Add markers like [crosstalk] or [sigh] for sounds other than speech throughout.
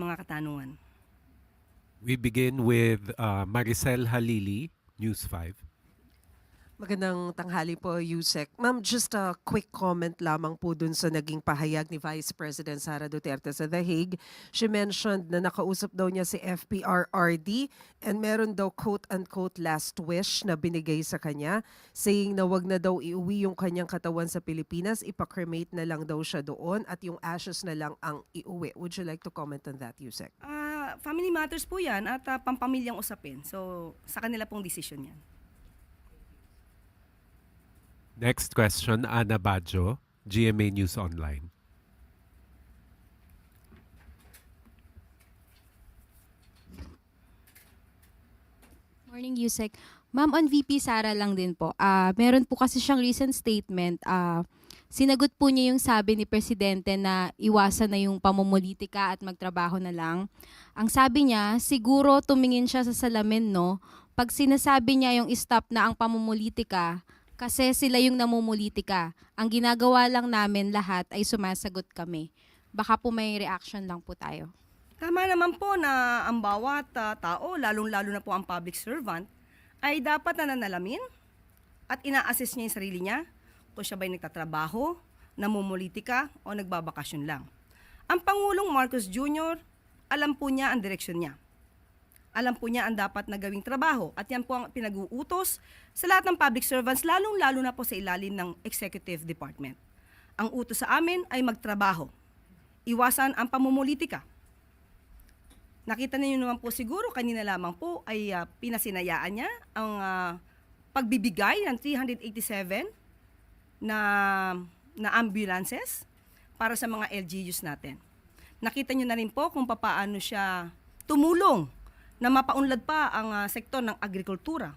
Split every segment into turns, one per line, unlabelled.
mga katanungan.
We begin with uh, Maricel Halili, News 5.
Magandang tanghali po, Yusek. Ma'am, just a quick comment lamang po dun sa naging pahayag ni Vice President Sara Duterte sa The Hague. She mentioned na nakausap daw niya si FPRRD and meron daw quote-unquote last wish na binigay sa kanya, saying na wag na daw iuwi yung kanyang katawan sa Pilipinas, ipakremate na lang daw siya doon at yung ashes na lang ang iuwi. Would you like to comment on that, Yusek?
Ah, family matters po yan at ah, pampamilyang usapin. So, sa kanila pong decision yan.
Next question, Ana Bajo, GMA News Online.
Morning, Yusek. Ma'am, on VP Sara lang din po. Ah, meron po kasi siyang recent statement. Ah, sinagot po niya yung sabi ni Presidente na iwasan na yung pamumulitika at magtrabaho na lang. Ang sabi niya, siguro tumingin siya sa salamin, no? Pag sinasabi niya yung stop na ang pamumulitika, kasi sila yung namumulitika. Ang ginagawa lang namin lahat ay sumasagot kami. Baka po may reaction lang po tayo.
Tama naman po na ang bawat ah, tao, lalong-lalo na po ang public servant, ay dapat nananalamin at ina-assess niya yung sarili niya kung siya ba'y nagtatrabaho, namumulitika o nagbabakasyon lang. Ang Pangulong Marcos Jr., alam po niya ang direksyon niya. Alam po niya ang dapat na gawing trabaho at yan po ang pinag-uutos sa lahat ng public servants, lalong-lalo na po sa ilalim ng executive department. Ang utos sa amin ay magtrabaho. Iwasan ang pamumulitika. Nakita niyo naman po siguro kanina lamang po ay ah, pinasinayaan niya ang ah, pagbibigay ng 387 na na ambulances para sa mga LGUs natin. Nakita niyo na rin po kung papaano siya tumulong na mapaunlad pa ang ah, sektor ng agrikultura.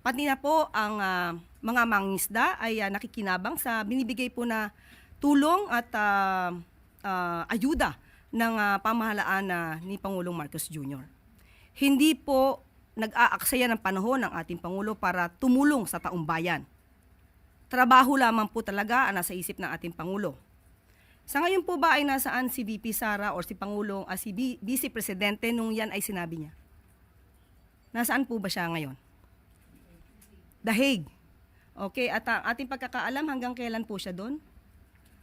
Pati na po ang ah, mga mangingisda ay ah, nakikinabang sa binibigay po na tulong at ah, ah, ayuda ng ah, pamahalaan na ni Pangulong Marcos Jr. Hindi po nag-aaksaya ng panahon ng ating Pangulo para tumulong sa taong bayan. Trabaho lamang po talaga ang nasa isip ng ating Pangulo. Sa ngayon po ba ay nasaan si VP Sara or si Pangulong, ah, si B- Vice Presidente nung yan ay sinabi niya? Nasaan po ba siya ngayon? The Hague. Okay, at ang ating pagkakaalam hanggang kailan po siya doon?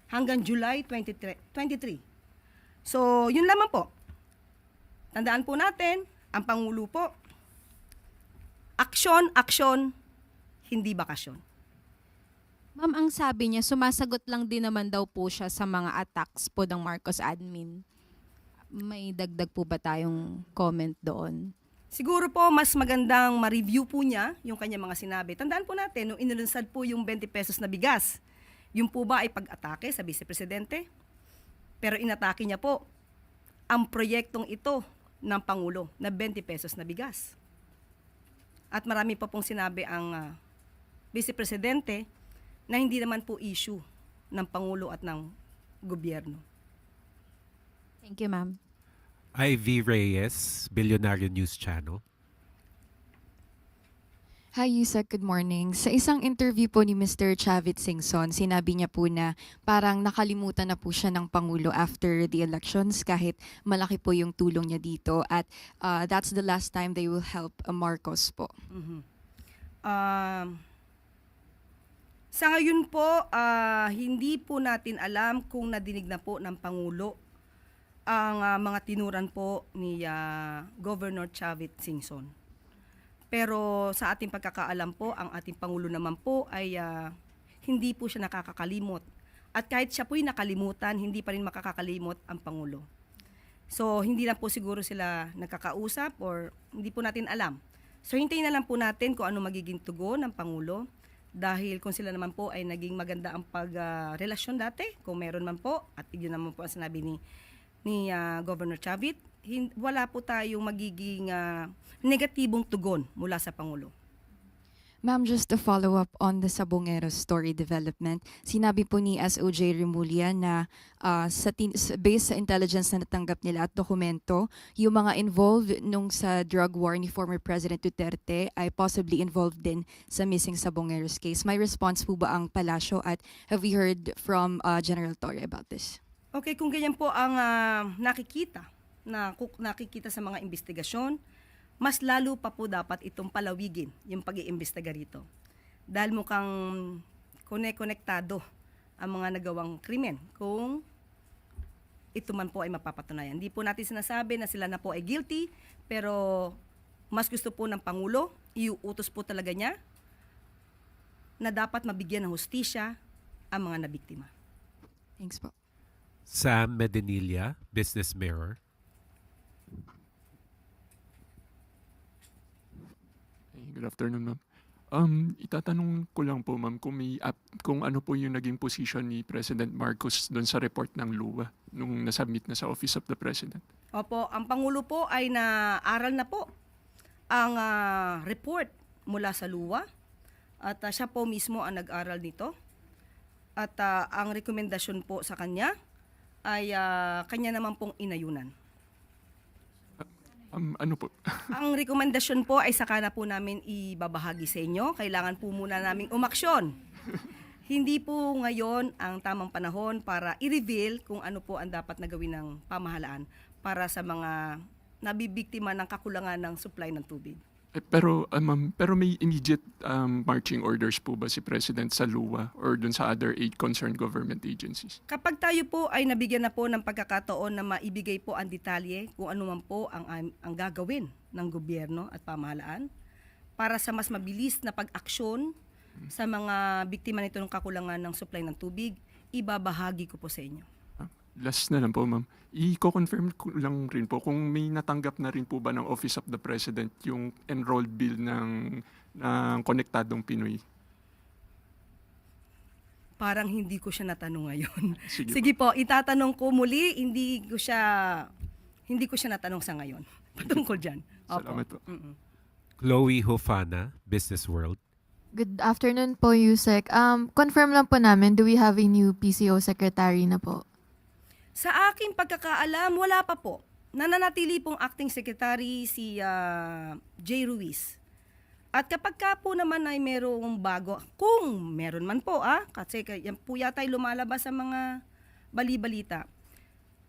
Hanggang July 23. 23. So, yun lamang po. Tandaan po natin, ang Pangulo po, aksyon, aksyon, hindi bakasyon.
Ma'am, ang sabi niya, sumasagot lang din naman daw po siya sa mga attacks po ng Marcos admin. May dagdag po ba tayong comment doon?
Siguro po, mas magandang ma-review po niya yung kanyang mga sinabi. Tandaan po natin, nung inilunsad po yung 20 pesos na bigas, yung po ba ay pag-atake sa Vice Presidente? Pero inatake niya po ang proyektong ito ng Pangulo na 20 pesos na bigas. At marami pa pong sinabi ang ah, Vice Presidente na hindi naman po issue ng Pangulo at ng gobyerno.
Thank you, ma'am.
Ivy Reyes, Billionaire News Channel.
Hi, Yusek. Good morning. Sa isang interview po ni Mr. Chavit Singson, sinabi niya po na parang nakalimutan na po siya ng Pangulo after the elections kahit malaki po yung tulong niya dito at uh, that's the last time they will help uh, Marcos po.
Um, sa ngayon po, ah, hindi po natin alam kung nadinig na po ng Pangulo ang ah, mga tinuran po ni ah, Governor Chavit Singson. Pero sa ating pagkakaalam po, ang ating Pangulo naman po ay ah, hindi po siya nakakakalimot. At kahit siya po'y nakalimutan, hindi pa rin makakakalimot ang Pangulo. So, hindi lang po siguro sila nagkakausap or hindi po natin alam. So, hintayin na lang po natin kung ano magiging tugon ng Pangulo dahil kung sila naman po ay naging maganda ang pagrelasyon dati, kung meron man po, at yun naman po ang sinabi ni, ni ah, Governor Chavit, hin- wala po tayong magiging ah, negatibong tugon mula sa Pangulo.
Ma'am, just to follow up on the Sabongero story development, sinabi po ni SOJ Remulla na uh, sa- based sa intelligence na natanggap nila at dokumento, yung mga involved nung sa drug war ni former President Duterte ay possibly involved din sa missing Sabongero's case. May response po ba ang palasyo at have we heard from uh, General Torre about this?
Okay, kung ganyan po ang ah, nakikita na nakikita sa mga investigasyon, mas lalo pa po dapat itong palawigin yung pag-iimbestiga rito. Dahil mukhang kone-konektado ang mga nagawang krimen kung ito man po ay mapapatunayan. Hindi po natin sinasabi na sila na po ay guilty, pero mas gusto po ng Pangulo, iuutos po talaga niya na dapat mabigyan ng hustisya ang mga nabiktima.
Thanks po.
Sam Medinilla, Business Mirror.
Hey, Good afternoon, ma'am. Um, itatanong ko lang po, ma'am, kung, may up, kung ano po yung naging position ni President Marcos doon sa report ng LUWA nung nasubmit na sa Office of the President.
Opo, ang Pangulo po ay naaral na po ang ah, report mula sa luwa at ah, siya po mismo ang nag-aral nito. At ah, ang rekomendasyon po sa kanya ay ah, kanya naman pong inayunan.
Um, ano po? [laughs]
Ang rekomendasyon po ay saka na po namin ibabahagi sa inyo. Kailangan po muna naming umaksyon. Hindi po ngayon ang tamang panahon para i-reveal kung ano po ang dapat na gawin ng pamahalaan para sa mga nabibiktima ng kakulangan ng supply ng tubig.
Eh, pero, um, ma'am, pero may immediate um, marching orders po ba si President sa LUWA or doon sa other eight concerned government agencies?
Kapag tayo po ay nabigyan na po ng pagkakataon na maibigay po ang detalye kung ano man po ang, ang, ang gagawin ng gobyerno at pamahalaan para sa mas mabilis na pag-aksyon sa mga biktima nito ng kakulangan ng supply ng tubig, ibabahagi ko po sa inyo.
Last na lang po, ma'am. I-confirm ko lang rin po kung may natanggap na rin po ba ng Office of the President yung enrolled bill ng, ng Konektadong Pinoy.
Parang hindi ko siya natanong ngayon. [laughs]
Sige,
Sige po, itatanong ko muli, hindi ko siya hindi ko siya natanong sa ngayon. [laughs] Patungkol diyan.
Salamat po.
Mm-mm.
Chloe Hofana, Business World.
Good afternoon po, Yusek. Um, confirm lang po namin, do we have a new PCO secretary na po?
Sa aking pagkakaalam, wala pa po. Nananatili pong acting secretary si ah, Jay Ruiz. At kapag ka po naman ay merong bago, kung meron man po ah, kasi yan po yata lumalabas sa mga bali-balita,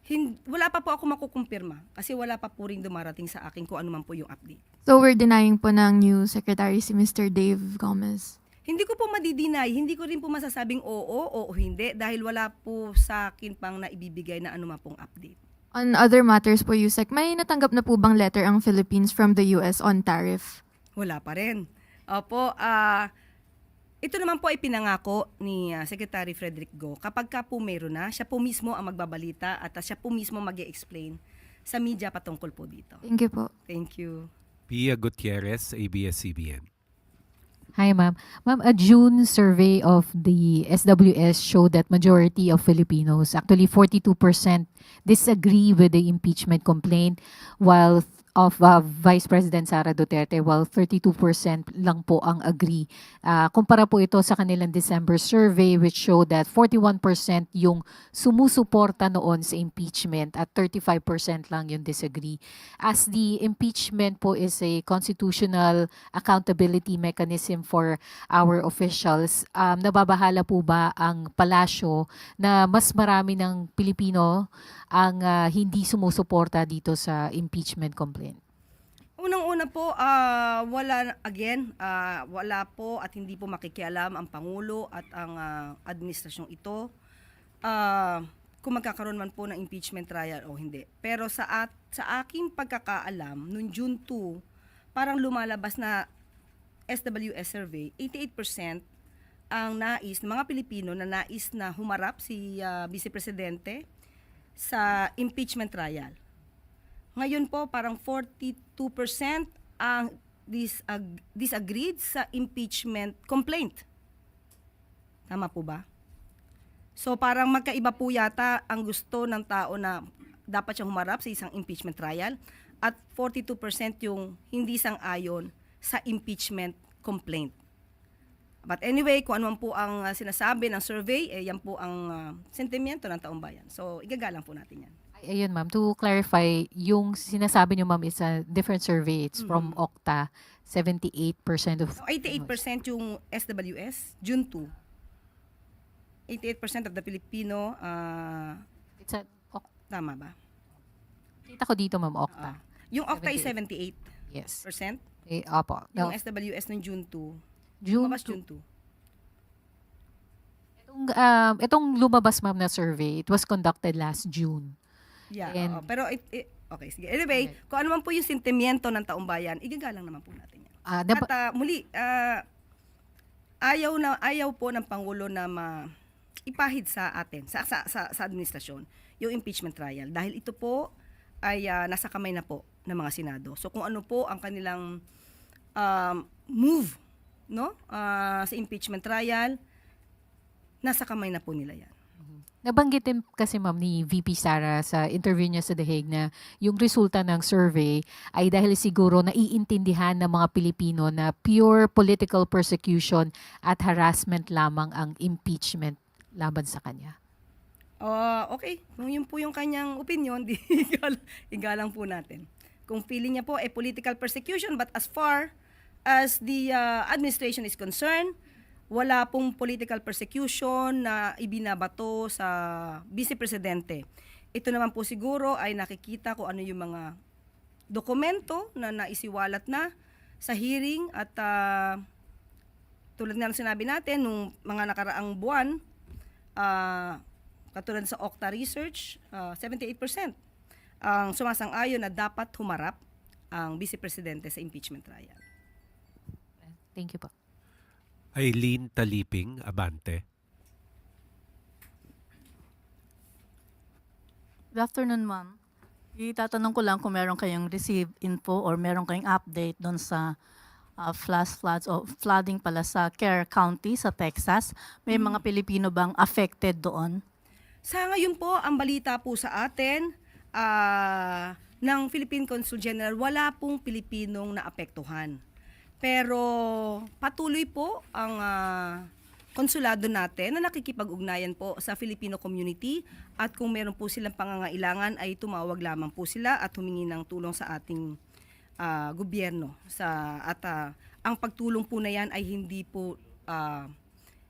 hin- wala pa po ako makukumpirma kasi wala pa po rin dumarating sa akin kung ano man po yung update.
So we're denying po ng new secretary si Mr. Dave Gomez.
Hindi ko po madidinay, hindi ko rin po masasabing oo o hindi dahil wala po sa akin pang naibibigay na ano man pong update.
On other matters po, Yusek, may natanggap na po bang letter ang Philippines from the US on tariff?
Wala pa rin. Opo, ah ito naman po ay pinangako ni ah, Secretary Frederick Go. Kapag ka po meron na, siya po mismo ang magbabalita at ah, siya po mismo mag explain sa media patungkol po dito.
Thank you po.
Thank you.
Pia Gutierrez, ABS-CBN.
Hi, ma'am. Ma'am, a June survey of the SWS showed that majority of Filipinos, actually 42%, disagree with the impeachment complaint, while of uh, Vice President Sara Duterte, while 32% lang po ang agree. Ah, kumpara po ito sa kanilang December survey which showed that 41% yung sumusuporta noon sa impeachment at 35% lang yung disagree. As the impeachment po is a constitutional accountability mechanism for our officials, um, nababahala po ba ang palasyo na mas marami ng Pilipino ang ah, hindi sumusuporta dito sa impeachment complaint?
Unang-una po, ah, wala again, ah, wala po at hindi po makikialam ang pangulo at ang ah, administrasyong ito ah, kung magkakaroon man po ng impeachment trial o hindi. Pero sa at sa aking pagkakaalam, noong June 2, parang lumalabas na SWS survey, 88% ang nais ng mga Pilipino na nais na humarap si ah, Vice Presidente sa impeachment trial. Ngayon po, parang 42% ang disag- disagreed sa impeachment complaint. Tama po ba? So parang magkaiba po yata ang gusto ng tao na dapat siyang humarap sa isang impeachment trial at 42% yung hindi sang-ayon sa impeachment complaint. But anyway, kung ano po ang uh, sinasabi ng survey, eh, yan po ang uh, sentimiento ng taong bayan. So igagalang po natin yan.
Ay, Ayun, ma'am. To clarify, yung sinasabi niyo, ma'am, is a different survey. It's from Okta. 78% of...
So 88% yung SWS, June 2. 88% of the Filipino, ah,
It's a, Ok-
tama ba?
Kita ko dito, Ma'am Okta.
Ah, yung Okta is 78%.
yes. Eh, opo.
Yung SWS ng June 2.
June,
Lumabas June 2.
itong, um, itong lumabas, Ma'am, na survey, it was conducted last June.
Yeah,
And-
oo. pero it, it- okay, sige. Anyway, kung ano man po yung sentimiento ng taong bayan, igagalang naman po natin yan.
Ah,
At ah, muli, ah, ayaw na ayaw po ng pangulo na ma ipahid sa atin sa sa, sa, sa administrasyon yung impeachment trial dahil ito po ay ah, nasa kamay na po ng mga senado. So kung ano po ang kanilang um, move no ah, sa impeachment trial nasa kamay na po nila yan.
Nabanggit din kasi ma'am ni VP Sara sa interview niya sa The Hague na yung resulta ng survey ay dahil siguro naiintindihan ng mga Pilipino na pure political persecution at harassment lamang ang impeachment laban sa kanya.
Ah, okay, kung yun po yung kanyang opinion, [laughs] di igal, igalang po natin. Kung feeling niya po ay political persecution but as far as the ah, administration is concerned, wala pong political persecution na ibinabato sa vice presidente. Ito naman po siguro ay nakikita ko ano yung mga dokumento na naisiwalat na sa hearing at ah, tulad nga ng sinabi natin nung mga nakaraang buwan, ah, katulad sa Okta Research, ah, 78% ang sumasang-ayon na dapat humarap ang vice presidente sa impeachment trial.
Thank you po.
Eileen Taliping, Abante.
Good afternoon, ma'am. Itatanong ko lang kung meron kayong receive info or meron kayong update doon sa uh, flash floods o flooding pala sa Kerr County sa Texas. May mga Pilipino bang affected doon?
Sa ngayon po, ang balita po sa atin ah, ng Philippine Consul General, wala pong Pilipinong naapektuhan. Pero patuloy po ang ah, konsulado natin na nakikipag-ugnayan po sa Filipino community. At kung meron po silang pangangailangan ay tumawag lamang po sila at humingi ng tulong sa ating ah, gobyerno sa at ah, ang pagtulong po na yan ay hindi po ah,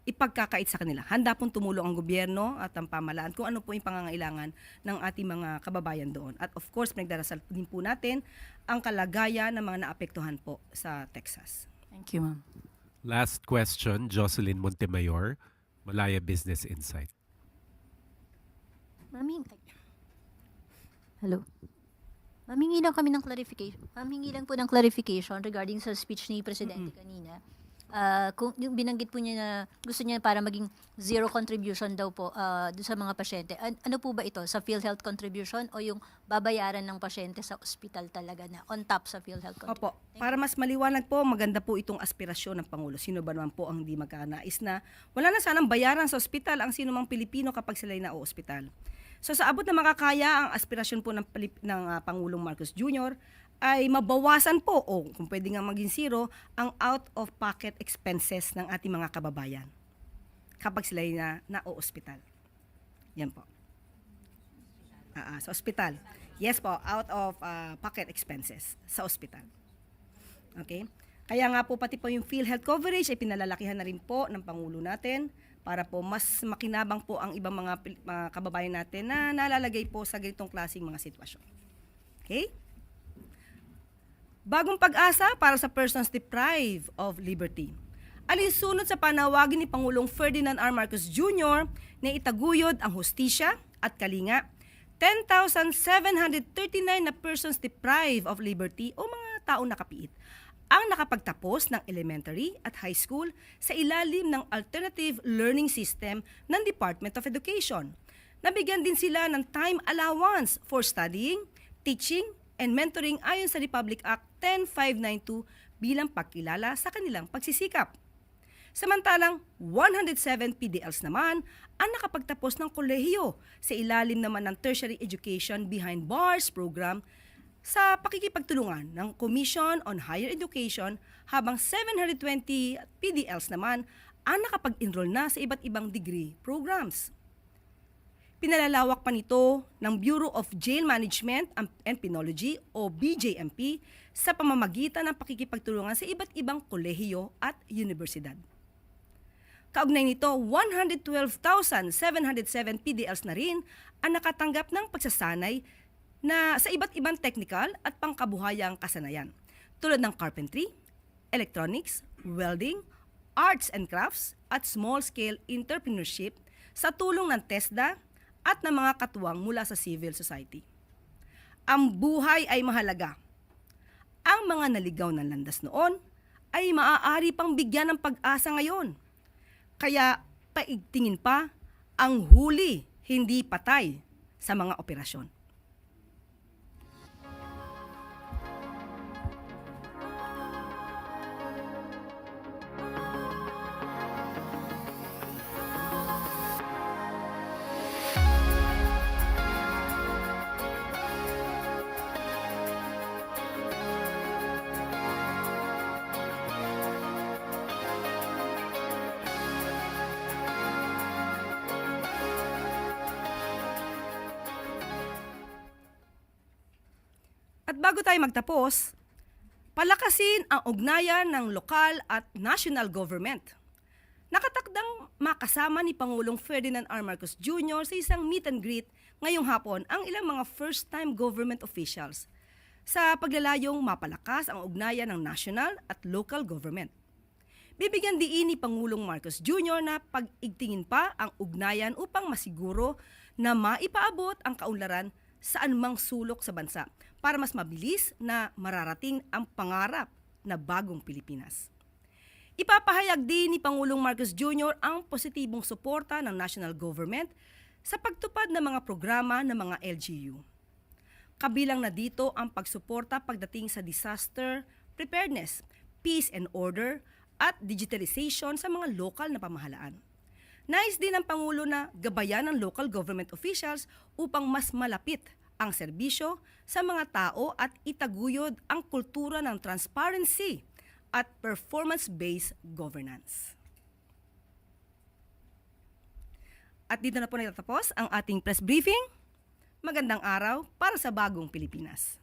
ipagkakait sa kanila. Handa pong tumulong ang gobyerno at ang pamalaan kung ano po yung pangangailangan ng ating mga kababayan doon. At of course, pinagdarasal din po natin ang kalagayan ng mga naapektuhan po sa Texas.
Thank you, ma'am.
Last question, Jocelyn Montemayor, Malaya Business Insight.
Mami, ay. Hello. Mamingi lang kami ng clarification. Mamingi lang po ng clarification regarding sa speech ni Presidente kanina. Ah, kung yung binanggit po niya na gusto niya para maging zero contribution daw po doon sa mga pasyente. An- ano po ba ito? Sa PhilHealth contribution o yung babayaran ng pasyente sa ospital talaga na on top sa PhilHealth contribution?
Opo, para mas maliwanag po, maganda po itong aspirasyon ng Pangulo. Sino ba naman po ang hindi magkanais na wala na sanang bayaran sa ospital ang sino mang Pilipino kapag sila'y na-ospital. So sa abot na makakaya ang aspirasyon po ng, ng ah, Pangulong Marcos Jr. ay mabawasan po o kung pwede nga maging zero ang out-of-pocket expenses ng ating mga kababayan kapag sila'y na na-ospital. Yan po. Ah, sa ospital. Yes po, out of ah, pocket expenses sa ospital. Okay? Kaya nga po pati po yung PhilHealth coverage ay pinalalakihan na rin po ng Pangulo natin para po mas makinabang po ang ibang mga, mga kababayan natin na nalalagay po sa ganitong klaseng mga sitwasyon. Okay? Bagong pag-asa para sa persons deprived of liberty. Alinsunod sa panawagin ni Pangulong Ferdinand R. Marcos Jr. na itaguyod ang hustisya at kalinga, 10,739 na persons deprived of liberty o mga taong nakapiit ang nakapagtapos ng elementary at high school sa ilalim ng alternative learning system ng Department of Education. Nabigyan din sila ng time allowance for studying, teaching, and mentoring ayon sa Republic Act 10592 bilang pagkilala sa kanilang pagsisikap. Samantalang 107 PDLs naman ang nakapagtapos ng kolehiyo sa ilalim naman ng Tertiary Education Behind Bars program sa pakikipagtulungan ng Commission on Higher Education habang 720 PDLs naman ang nakapag-enroll na sa iba't ibang degree programs. Pinalalawak pa nito ng Bureau of Jail Management and Penology o BJMP sa pamamagitan ng pakikipagtulungan sa iba't ibang kolehiyo at universidad. Kaugnay nito, 112,707 PDLs na rin ang nakatanggap ng pagsasanay na sa iba't ibang technical at pangkabuhayang kasanayan tulad ng carpentry, electronics, welding, arts and crafts at small-scale entrepreneurship sa tulong ng TESDA at ng mga katuwang mula sa civil society. Ang buhay ay mahalaga. Ang mga naligaw ng landas noon ay maaari pang bigyan ng pag-asa ngayon. Kaya paigtingin pa ang huli, hindi patay sa mga operasyon. Bago tayo magtapos, palakasin ang ugnayan ng lokal at national government. Nakatakdang makasama ni Pangulong Ferdinand R. Marcos Jr. sa isang meet and greet ngayong hapon ang ilang mga first-time government officials sa paglalayong mapalakas ang ugnayan ng national at local government. Bibigyan diin ni Pangulong Marcos Jr. na pag-igtingin pa ang ugnayan upang masiguro na maipaabot ang kaunlaran sa anumang sulok sa bansa para mas mabilis na mararating ang pangarap na bagong Pilipinas. Ipapahayag din ni Pangulong Marcos Jr. ang positibong suporta ng national government sa pagtupad ng mga programa ng mga LGU. Kabilang na dito ang pagsuporta pagdating sa disaster preparedness, peace and order, at digitalization sa mga lokal na pamahalaan. Nais din ng Pangulo na gabayan ng local government officials upang mas malapit ang serbisyo sa mga tao at itaguyod ang kultura ng transparency at performance-based governance. At dito na po natatapos ang ating press briefing. Magandang araw para sa bagong Pilipinas.